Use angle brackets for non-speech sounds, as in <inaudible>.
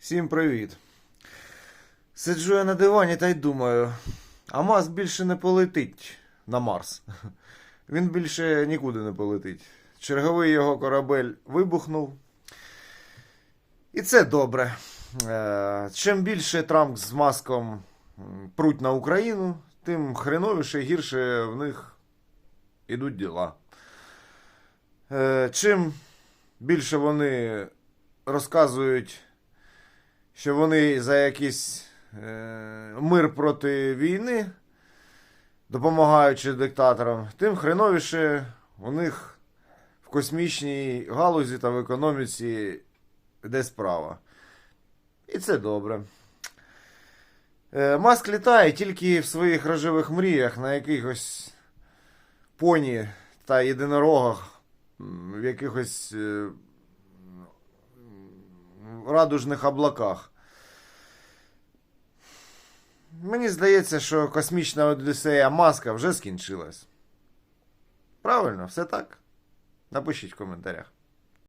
Всім привіт. Сиджу я на дивані та й думаю, а Маск більше не полетить на Марс. <laughs> Він більше нікуди не полетить. Черговий його корабель вибухнув. І це добре. Е, Чим більше Трамп з Маском пруть на Україну, тим хреновіше і гірше в них ідуть діла. Е, Чим більше вони розказують, що вони за якийсь е, мир проти війни, допомагаючи диктаторам, тим хреновіше у них в космічній галузі та в економіці йде справа. І це добре. Е, Маск літає тільки в своїх рожевих мріях на якихось поні та єдинорогах, в якихось е, радужних облаках. Мені здається, що космічна одіссея Маска вже скінчилась. Правильно, все так? Напишіть в коментарях.